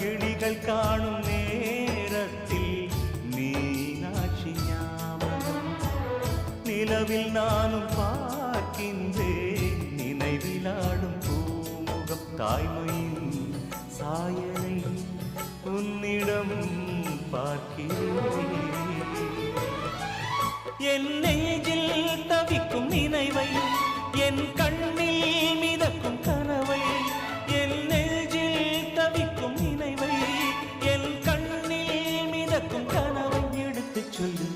கிளிகள் காணும் நேரத்தில் மீனாட்சி ஞாபகம். நிலவில் நானும் பார்க்கின்றேன் நினைவிலாடும் பூமுகம் தாய்மையின் சாயனை உன்னிடம் பார்க்கிறேன். என்ன to you.